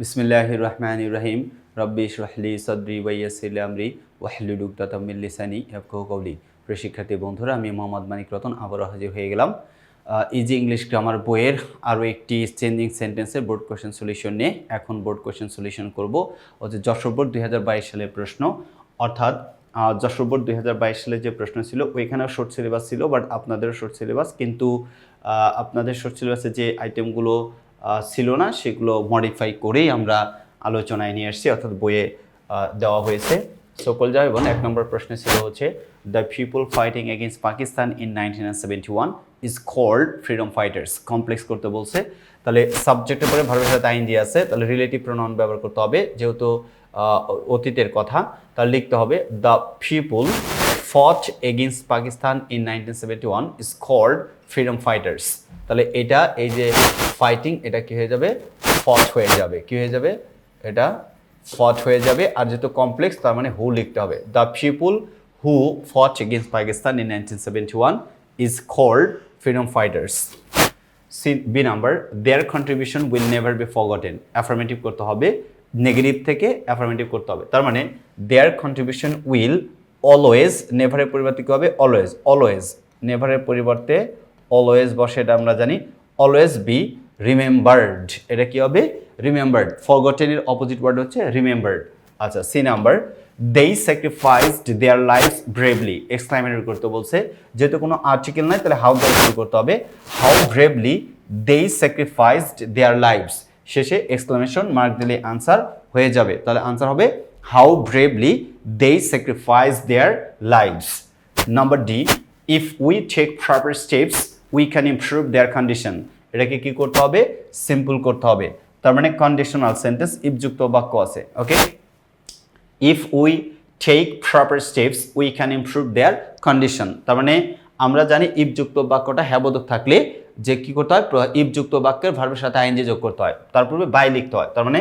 বিসমিল্লাহ রহমান রহিম। রব্বি ইশরাহলি সদরি ওয়াইয়াসিল আমরি। ওয়াহলুল উকদাতাম লিসানি ইয়াফকাহু কওলি। প্রিয় শিক্ষার্থী বন্ধুরা, আমি মোহাম্মদ মানিক রতন, আবারও হাজির হয়ে গেলাম। ইজি ইংলিশ গ্রামার বইয়ের আরও একটি চেঞ্জিং সেন্টেন্সের বোর্ড কোশ্চেন সলিউশন নিয়ে এখন বোর্ড কোশ্চেন সলিউশন করব। যে যশোর বোর্ড দুই হাজার বাইশ সালের প্রশ্ন। অর্থাৎ যশোর বোর্ড দুই সালে যে প্রশ্ন ছিল, ওইখানেও শর্ট সিলেবাস ছিল বাট আপনাদেরও শর্ট সিলেবাস কিন্তু আপনাদের শর্ট সিলেবাসে যে আইটেমগুলো ছিল না, সেগুলো মডিফাই করেই আমরা আলোচনায় নিয়ে এসেছি, অর্থাৎ বইয়ে দেওয়া হয়েছে। সকল যাই বোন এক নম্বর প্রশ্ন ছিল হচ্ছে the people fighting against Pakistan in nineteen seventy one is called freedom fighters complex করতে বলছে। তাহলে সাবজেক্টের পরে ভারতের সাথে দিয়ে আছে, তাহলে রিলেটিভ প্রোনাউন ব্যবহার করতে হবে, যেহেতু অতীতের কথা, তাহলে লিখতে হবে the people fought against Pakistan in nineteen seventy one called freedom fighters তাহলে এটা, এই যে ফাইটিং এটা কি হয়ে যাবে? ফট হয়ে যাবে। কি হয়ে যাবে? এটা ফট হয়ে যাবে। আর যেহেতু কমপ্লেক্স তার মানে হু লিখতে হবে। The people who fought against Pakistan in nineteen seventy one is called freedom fighters C B number their contribution will never be forgotten affirmative করতে হবে। নেগেটিভ থেকে অ্যাফার্মেটিভ করতে হবে। তার মানে দেয়ার কন্ট্রিবিউশন উইল অলওয়েজ নেভারের পরিবর্তে কী হবে? অলওয়েজ অলওয়েজ নেভারের পরিবর্তে অলওয়েজ বসে, এটা আমরা জানি। অলওয়েজ বি রিমেম্বার্ড এটা কি হবে? রিমেম্বার্ড ফরগটেনের অপোজিট ওয়ার্ড হচ্ছে রিমেম্বার্ড আচ্ছা C number they sacrificed their life bravely exclamatory করতে বলছে, যেহেতু কোনো আর্টিকেল নাই, তাহলে হাউ দ্বারা শুরু করতে হবে? How bravely they sacrificed their lives শেষে এক্সক্লামেশন মার্ক দিলে আনসার হয়ে যাবে। তাহলে আনসার হবে how bravely they sacrifice their lives number D if we take proper steps we can improve their condition এটাকে কি করতে হবে? সিম্পল করতে হবে। তার মানে কন্ডিশনাল সেন্টেন্স ইফযুক্ত বাক্য আছে okay if we take proper steps we can improve their condition তার মানে আমরা জানি ইফযুক্ত বাক্যটা হ্যাবোধক থাকলে যে কি করতে হয়? ইফযুক্ত বাক্যের ভার্বের সাথে আইনজি যোগ করতে হয়। তার পূর্বে বাই লিখতে হয়। তার মানে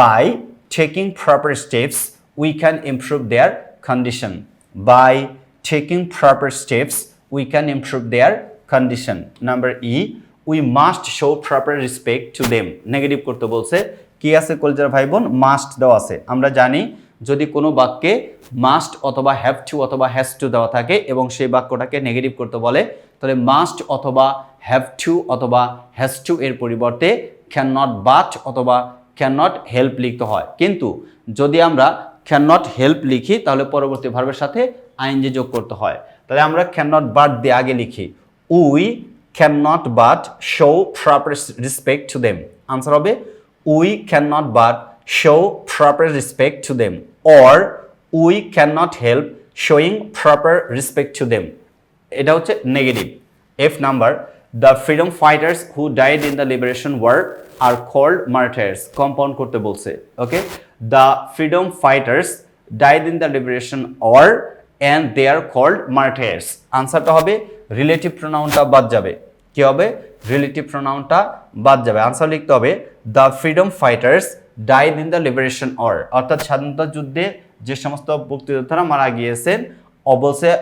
by taking proper steps we can improve their condition by taking proper steps we can improve their condition number E we must show proper respect to them negative করতে বলছে, কি আছে কলজার ভাই বোন মাস্ট দেওয়া আছে। আমরা জানি যদি কোনো বাক্যে মাস্ট অথবা হ্যাভ টু অথবা হ্যাজ টু দেওয়া থাকে এবং সেই বাক্যটাকে নেগেটিভ করতে বলে, তাহলে মাস্ট অথবা হ্যাভ টু অথবা হ্যাজ টু এর পরিবর্তে ক্যান নট বাট অথবা ক্যান নট হেল্প লিখতে হয়। কিন্তু যদি আমরা ক্যান নট হেল্প লিখি, তাহলে পরবর্তী ভার্বের সাথে আইনজি যোগ করতে হয়। তাহলে আমরা ক্যান নট বাট দিয়ে আগে লিখি। We can not but show proper respect to them answer হবে, we can not but show proper respect to them or we cannot help showing proper respect to them এটা হচ্ছে negative F number the freedom fighters who died in the liberation war are called martyrs compound করতে বলছে okay the freedom fighters died in the liberation war and they are called martyrs আনসারটা হবে relative প্রোনাউনটা বাদ যাবে। কি হবে? Relative প্রোনাউনটা বাদ যাবে। আনসার লিখতে হবে the freedom fighters died in the liberation or অর্থাৎ স্বাধীনতা যুদ্ধে যে সমস্ত মুক্তিযোদ্ধারা মারা গিয়েছেন অবশ্যই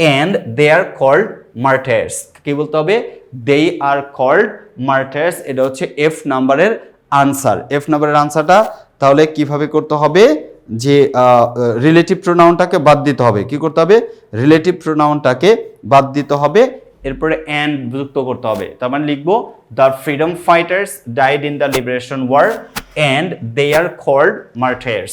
and they are called martyrs কি বলতে হবে? দে আর কল্ড মার্টার্স এটা হচ্ছে এফ নাম্বারের আনসার এফ নাম্বারের আনসারটা তাহলে কীভাবে করতে হবে? যে রিলেটিভ প্রোনাউনটাকে বাদ দিতে হবে। কি করতে হবে? রিলেটিভ প্রোনাউনটাকে বাদ দিতে হবে। এরপরে অ্যান্ড যুক্ত করতে হবে। তার মানে লিখব the freedom fighters died in the liberation war and they are called martyrs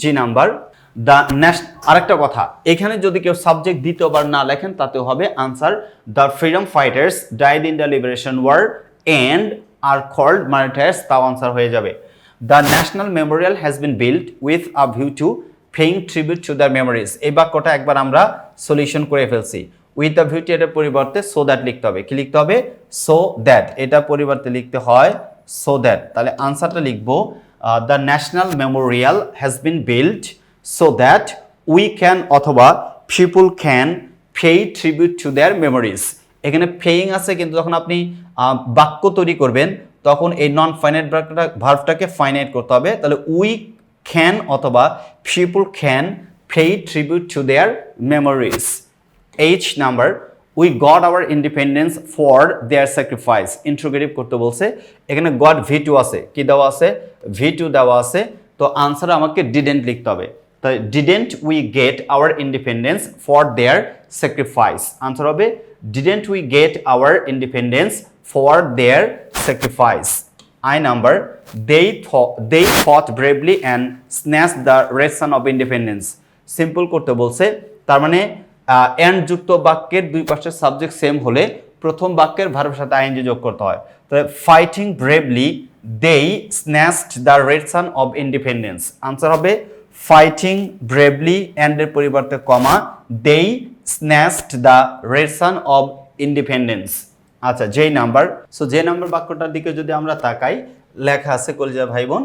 G number the nation আরেকটা কথা। এখানে যদি কেউ সাবজেক্ট দ্বিতীয়বার না লেখেন তাতে হবে answer the freedom fighters died in the liberation war and are called martyrs তাও আনসার হয়ে যাবে। The national memorial has been build with a view to paying tribute to the memories এই বাক্যটা একবার আমরা সলিউশন করে ফেলছি। উইথ দ্য ভিউটি এটার পরিবর্তে সো দ্যাট লিখতে হবে। কি লিখতে হবে? সো দ্যাট এটা পরিবর্তে লিখতে হয় সো দ্যাট তাহলে আনসারটা লিখব the national memorial has been build so that we can অথবা people can pay tribute to their memories এখানে পেইং আছে কিন্তু যখন আপনি বাক্য তৈরি করবেন, তখন এই নন ফাইনাইট ভার্ভটাকে ফাইনাইট করতে হবে। তাহলে উই ক্যান অথবা people can pay tribute to their memories H number we got our independence for their sacrifice interrogative করতে বলছে। এখানে গড ভি টু আছে। কি দেওয়া আছে? ভি টু দেওয়া আছে। তো আনসার আমাকে ডিডেন্ট লিখতে হবে। তাই didn't we get our independence for their sacrifice answer হবে didn't we get our independence for their sacrifice I number they thought, they fought bravely and snatched the red sun. Simple করতে বলছে, তার মানে and যুক্ত বাক্যের দুই পাশের subject same হলে প্রথম বাক্যের ভার্বের সাথে আইএনজি যোগ করতে হয়। তাহলে fighting bravely they snatched the red sun of independence answer হবে ফাইটিং ব্রেভলি অ্যান্ডের পরিবর্তে comma they snatched the red sun of independence আচ্ছা যেই নাম্বার সো যে নাম্বার বাক্যটার দিকে যদি আমরা তাকাই, লেখা আছে কলিজা ভাই বোন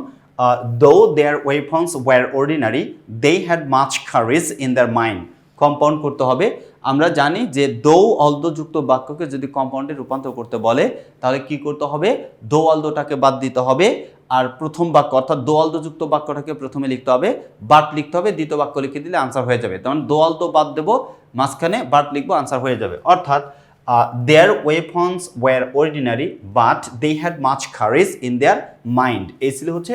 though their weapons were ordinary they had much courage in their mind compound করতে হবে। আমরা জানি যে দো অলদো যুক্ত বাক্যকে যদি কম্পাউন্ডে রূপান্তর করতে বলে, তাহলে কি করতে হবে? দো অলদোটাকে বাদ দিতে হবে। আর প্রথম বাক্য, অর্থাৎ দোয়ালদো যুক্ত বাক্যটাকে প্রথমে লিখতে হবে, বাট লিখতে হবে, দ্বিতীয় বাক্য লিখে দিলে আনসার হয়ে যাবে। তখন দোয়ালদো বাদ দেবো, মাঝখানে বাট লিখব আনসার হয়ে যাবে। অর্থাৎ their weapons were ordinary but they had much courage in their mind এই ছিল হচ্ছে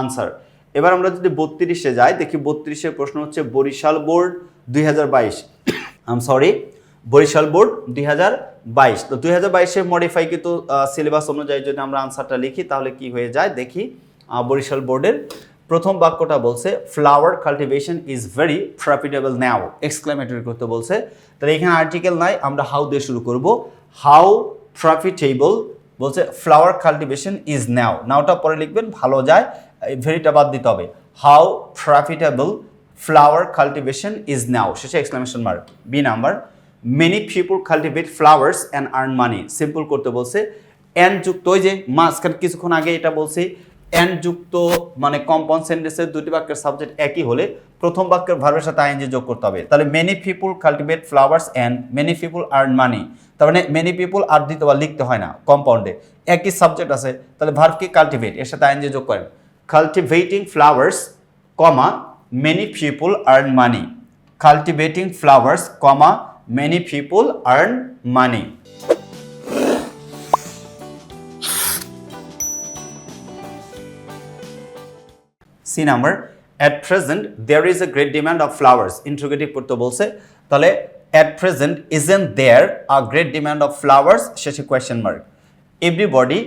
আনসার এবার আমরা যদি বত্রিশে যাই, দেখি বত্রিশের প্রশ্ন হচ্ছে বরিশাল বোর্ড দুই হাজার বাইশ। আম সরি বরিশাল বোর্ড দুই হাজার বাইশ। তো দুই হাজার মডিফাই কিন্তু সিলেবাস অনুযায়ী যদি আমরা আনসারটা লিখি, তাহলে কি হয়ে যায়? দেখি বরিশাল বোর্ডের প্রথম বাক্যটা বলছে flower cultivation is very profitable now exclamatory করতে বলছে। তাহলে এখানে আর্টিকেল নাই, আমরা হাউ দিয়ে শুরু করব। হাউ প্রফিটেবল বলছে ফ্লাওয়ার কাল্টিভেশন ইজ নাও নাওটা পরে লিখবেন, ভালো যায় ভেরিটা বাদ দিতে হবে। How profitable flower cultivation is now শেষে exclamation mark B number many people cultivate flowers and earn money simple করতে বলছে অ্যান্ড যুক্ত, ওই যে মাঝখানে কিছুক্ষণ আগে এটা বলছি অ্যান্ড যুক্ত মানে কম্পাউন্ড সেন্টেন্সের দুটি বাক্যের সাবজেক্ট একই হলে প্রথম বাক্যের ভার্বের সাথে আইএনজি যোগ করতে হবে। তাহলে many people cultivate flowers and many people earn money তার মানে মেনি পিপুল আর দিতে বা লিখতে হয় না কম্পাউন্ডে একই সাবজেক্ট আছে, তাহলে ভার্ব কি? কাল্টিভেট এর সাথে আইএনজি যোগ করেন। Cultivating flowers comma many people earn money cultivating flowers comma many people earn money C number at present there is a great demand of flowers interrogative করতে বলছে, তাহলে at present isn't there a great demand of flowers শেষে question mark everybody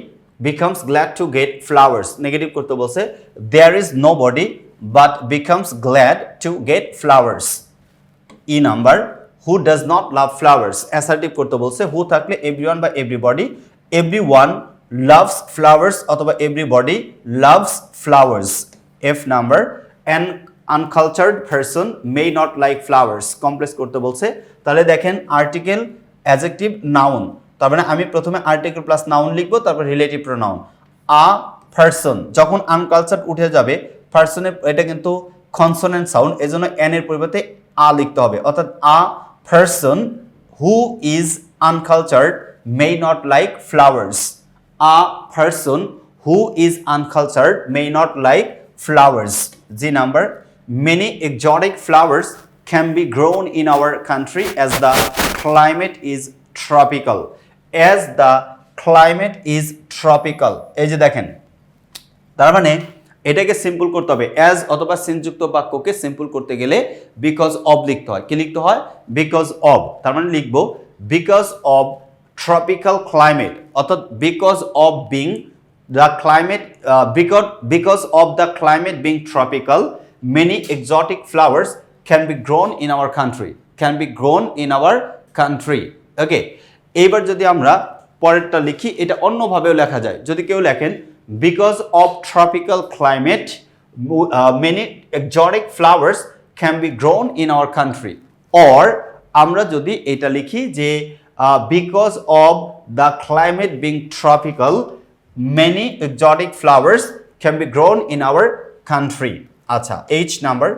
becomes glad to get flowers negative করতে বলছে there is nobody but becomes glad to get flowers E number who does not love flowers assertive করতে বলছে who থাকলে everyone বা everybody every one loves flowers অথবা everybody loves flowers F number an uncultured person may not like flowers complex করতে বলছে, তাহলে দেখেন article adjective noun তার মানে আমি প্রথমে আর্টিকেল প্লাস নাউন লিখব, তারপর রিলেটিভ প্রোনাউন আ পারসন যখন আনকালচার্ড উঠে যাবে পারসনে এটা কিন্তু কনসোনেন্ট সাউন্ড এজন্য এন এর পরিবর্তে আ লিখতে হবে। অর্থাৎ a person who is uncultured may not like flowers a person who is uncultured may not like flowers. G number. Many exotic flowers can be grown in our country as the climate is tropical. As the climate is tropical. এই যে দেখেন তার মানে এটাকে simple করতে হবে as অথবা সিনযুক্ত বাক্যকে সিম্পল করতে গেলে বিকজ অব লিখতে হয়। কি লিখতে হয়? বিকজ অব তার মানে লিখব বিকজ অব ট্রপিক্যাল ক্লাইমেট অর্থাৎ because of being the climate because because because the climate being tropical tropical, many exotic can be grown in in country can be grown in in country okay এইবার যদি আমরা পরেরটা লিখি, এটা অন্যভাবেও লেখা যায়। যদি কেউ লেখেন because of tropical climate many exotic flowers can be grown in our country. Or, আমরা যদি এটা লিখি যে because of the climate being tropical many exotic flowers can be grown in our country. আচ্ছা H number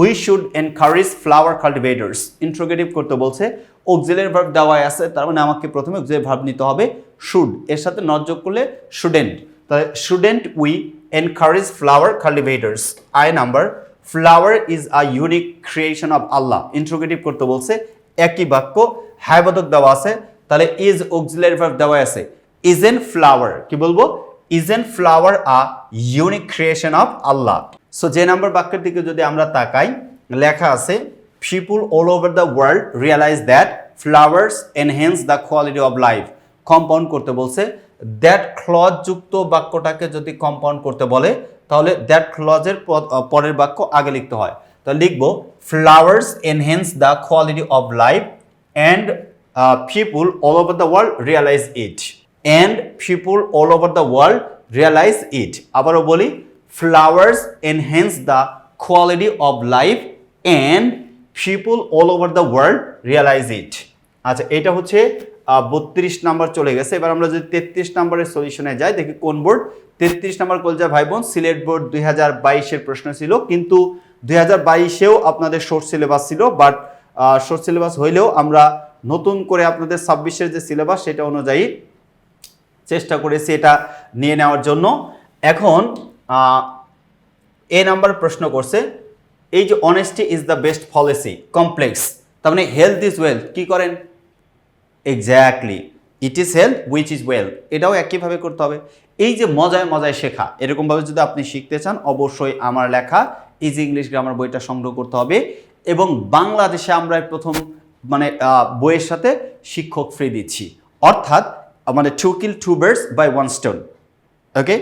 we should encourage flower cultivators interrogative করতে বলছে অক্সিলের verb দেওয়া আছে, তার মানে আমাকে প্রথমে অক্সিলের ভার্ব নিতে হবে শুড এর সাথে যোগ করলে শুডেন্ট তাহলে shouldn't we encourage flower cultivators I number flower is a unique creation of Allah interrogative করতে বলছে, একই বাক্য হ্যাবোধক দেওয়া আছে, তাহলে ইজ অক্সিলারি ভার্ব দেওয়া আছে। ইজেন ফ্লাওয়ার কি বলব? Isn't flower a unique creation of Allah so যে নাম্বার বাক্যের দিকে যদি আমরা তাকাই, লেখা আছে people all over the world realize that flowers enhance the quality of life compound করতে বলছে দ্যাট ক্লজ যুক্ত বাক্যটাকে যদি কম্পাউন্ড করতে বলে, তাহলে দ্যাট ক্লজের পরের বাক্য আগে লিখতে হয়। তাহলে লিখব flowers enhance the quality of life and people all over the world realize it and people all over the world realize it আবারও বলি flowers enhance the quality of life and people all over the world realize it আচ্ছা এটা হচ্ছে বত্রিশ number চলে গেছে। এবার আমরা যদি তেত্রিশ নাম্বারের সলিউশনে যাই, দেখি কোন বোর্ড তেত্রিশ নাম্বার কলজা ভাই বোন, সিলেট বোর্ড দুই হাজার বাইশের প্রশ্ন ছিল। কিন্তু দুই হাজার বাইশেও আপনাদের শর্ট সিলেবাস ছিল বাট শর্ট সিলেবাস হইলেও আমরা নতুন করে আপনাদের ছাব্বিশের যে সিলেবাস সেটা অনুযায়ী চেষ্টা করেছি এটা নিয়ে নেওয়ার জন্য। এখন এ নাম্বার প্রশ্ন করছে, এই যে honesty is the best policy complex তার মানে হেলথ ইজ ওয়েলথ কি করেন? Exactly it is health which is well এটাও একইভাবে করতে হবে। এই যে মজায় মজায় শেখা, এরকমভাবে যদি আপনি শিখতে চান, অবশ্যই আমার লেখা ইজি ইংলিশ গ্রামার বইটা সংগ্রহ করতে হবে এবং বাংলাদেশে আমরা প্রথম মানে বইয়ের সাথে শিক্ষক ফ্রি দিচ্ছি। অর্থাৎ মানে to kill two birds by one stone okay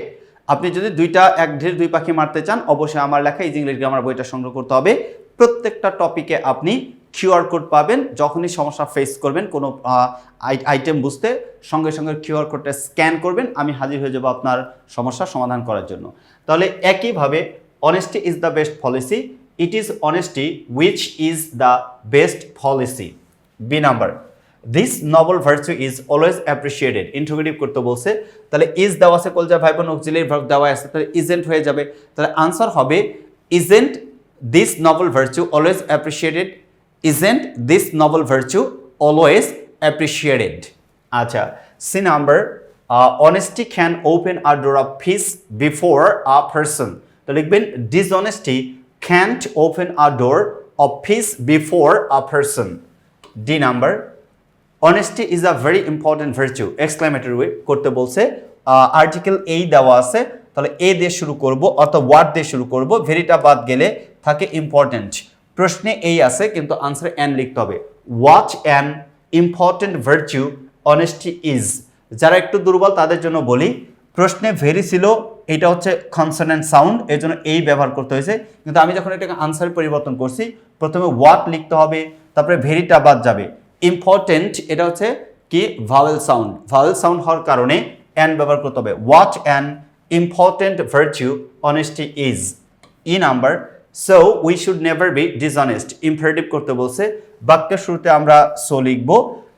আপনি যদি দুইটা, এক ঢের দুই পাখি মারতে চান, অবশ্যই আমার লেখা ইজি ইংলিশ গ্রামার বইটা সংগ্রহ করতে হবে। প্রত্যেকটা টপিকে আপনি কিউআর কোড পাবেন, যখনই সমস্যা ফেস করবেন, কোনো আইটেম বুঝতে সঙ্গে সঙ্গে কিউআর কোডটা স্ক্যান করবেন, আমি হাজির হয়ে যাব আপনার সমস্যার সমাধান করার জন্য। তাহলে একইভাবে honesty is the best policy it is honesty which is the best policy B number this novel virtue is always appreciated interrogative করতে বলছে, তাহলে ইজ দেওয়া আছে কলজা ভাই বোন অক্সিলিয়ারি ভার্ব দেওয়া আছে, তাহলে ইজেন্ট হয়ে যাবে। তাহলে আনসার হবে isn't this novel virtue always appreciated isn't this novel virtue always appreciated আচ্ছা C number honesty can open a door of peace before a person তো লিখবেন dishonesty can't open a door of peace before a person D number honesty is a very important virtue exclamatory way করতে বলছে article এই দেওয়া আছে, তাহলে এ দিয়ে শুরু করব অর্থাৎ ওয়ার্ড দিয়ে শুরু করব, ভেরিটা বাদ গেলে থাকে ইম্পর্টেন্ট প্রশ্নে এই আছে, কিন্তু আনসারে অ্যান লিখতে হবে। What an important virtue honesty is যারা একটু দুর্বল, তাদের জন্য বলি, প্রশ্নে ভেরি ছিল, এটা হচ্ছে কনসোনেন্ট সাউন্ড এর জন্য এই ব্যবহার করতে হয়েছে। কিন্তু আমি যখন এটাকে আনসার পরিবর্তন করছি, প্রথমে ওয়াট লিখতে হবে, তারপরে ভেরিটা বাদ যাবে। ইম্পর্টেন্ট এটা হচ্ছে কি? ভাওয়েল সাউন্ড ভাওয়েল সাউন্ড হওয়ার কারণে অ্যান ব্যবহার করতে হবে। What an important virtue honesty is E number so we should never be dishonest imperative করতে বলছে, বাক্যের শুরুতে আমরা সো লিখব,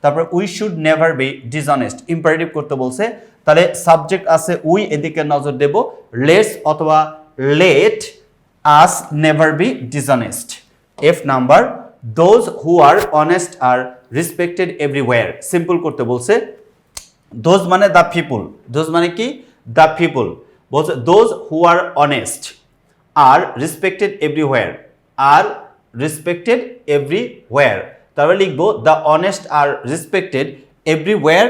তারপর we should never be dishonest imperative করতে বলছে, তাহলে সাবজেক্ট আছে উই এদিকে নজর দেব লেটস অথবা let us never be dishonest F number those who are honest are respected everywhere simple করতে বলছে দোজ মানে দ্য পিপুল দোজ মানে কি? দ্য পিপুল বলছে those who are honest are respected everywhere are respected everywhere তারপরে লিখব the honest are respected everywhere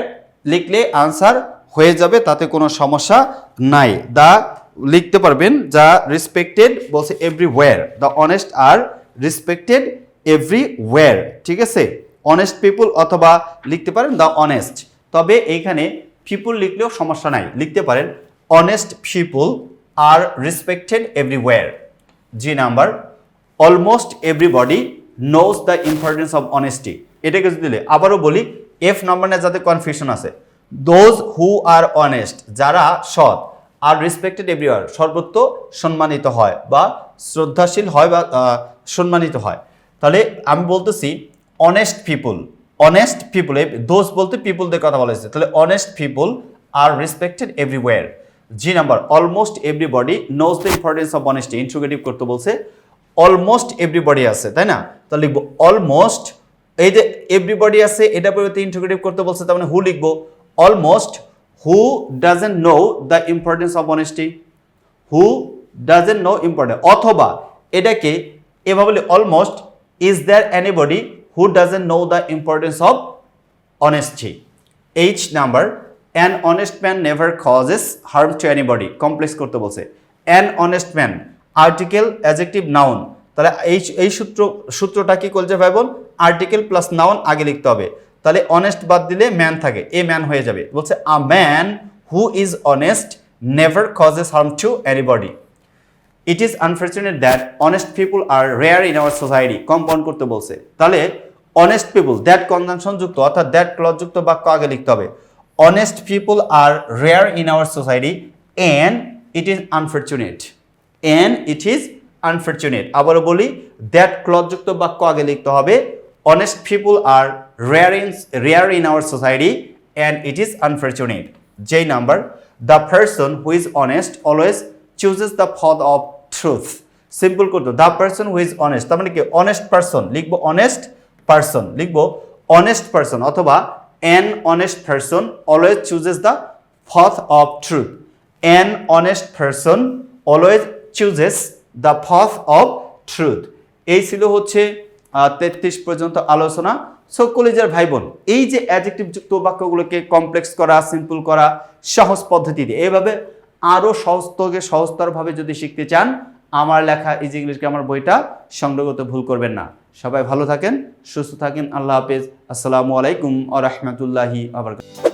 লিখলে answer হয়ে যাবে, তাতে কোনো সমস্যা নাই। দ্য লিখতে পারবেন যা রেসপেক্টেড বলছে everywhere the honest are respected everywhere ঠিক আছে? অনেস্ট পিপুল অথবা লিখতে পারেন দ্য অনেস্ট তবে এইখানে পিপুল লিখলেও সমস্যা নাই, লিখতে পারেন honest people are respected everywhere G number almost everybody knows the importance of honesty এটাকে যদি দিলে আবারও বলি এফ নাম্বারে যাতে কনফিউশন আছে দোজ হু আর অনেস্ট যারা সৎ আর রেসপেক্টেড এভরিওয়ার সর্বত্র সম্মানিত হয় বা শ্রদ্ধাশীল হয় বা সম্মানিত হয়। তাহলে আমি বলতেছি অনেস্ট পিপুল অনেস্ট পিপুল দোষ বলতে পিপুলদের কথা বলা হয়েছে। তাহলে honest people are respected everywhere G number almost everybody knows the importance of honesty interrogative করতে বলছে অলমোস্ট এভরিবডি আছে তাই না? তাহলে লিখব অলমোস্ট এই যে এভরিবডি আছে এটা পরিবর্তে ইন্ট্রোগেটিভ করতে বলছে তার মানে হু লিখব? Almost who doesn't know the importance of honesty who doesn't know important অথবা এটাকে এভাবে almost is there anybody who doesn't know the importance of honesty H number, an honest man never causes harm to anybody. Complex করতে বলছে। An honest man article adjective noun তাহলে এই এই সূত্র, সূত্রটা কি করছে ভাই বোন? আর্টিকেল প্লাস নাউন আগে লিখতে হবে। তাহলে অনেস্ট বাদ দিলে ম্যান থাকে, এ ম্যান হয়ে যাবে। বলছে a man who is honest never causes harm to anybody it is unfortunate that honest people are rare in our society compound করতে বলছে। তাহলে অনেস্ট পিপুল দ্যাট কনজাংশন যুক্ত, অর্থাৎ দ্যাট ক্লজ যুক্ত বাক্য আগে লিখতে হবে। Honest people are rare in our society and it is unfortunate and it is unfortunate আবারও বলি দ্যাট ক্লজ যুক্ত বাক্য আগে লিখতে হবে honest people are rare in rare in our society and it is unfortunate যেই number the person who is honest always chooses the পথ of truth simple করতো the person who is honest তার মানে কি? অনেস্ট পার্সন লিখব honest person লিখব honest person অথবা an honest person always chooses the পথ of truth an honest person always chooses the পথ অফ ট্রুথ এই ছিল হচ্ছে তেত্রিশ পর্যন্ত আলোচনা। সো কলেজের ভাই বোন এই যে অ্যাডজেক্টিভ যুক্ত বাক্যগুলোকে কমপ্লেক্স করা সিম্পল করা, সহজ পদ্ধতিতে এভাবে আরও সহজ থেকে সহজতরভাবে যদি শিখতে চান, আমার লেখা ইজি ইংলিশ গ্রামার বইটা সংগ্রহ ভুল করবেন না। সবাই ভালো থাকেন সুস্থ থাকেন আল্লাহ হাফেজ। আসসালামু আলাইকুম আ রহমতুল্লাহি আবরকাত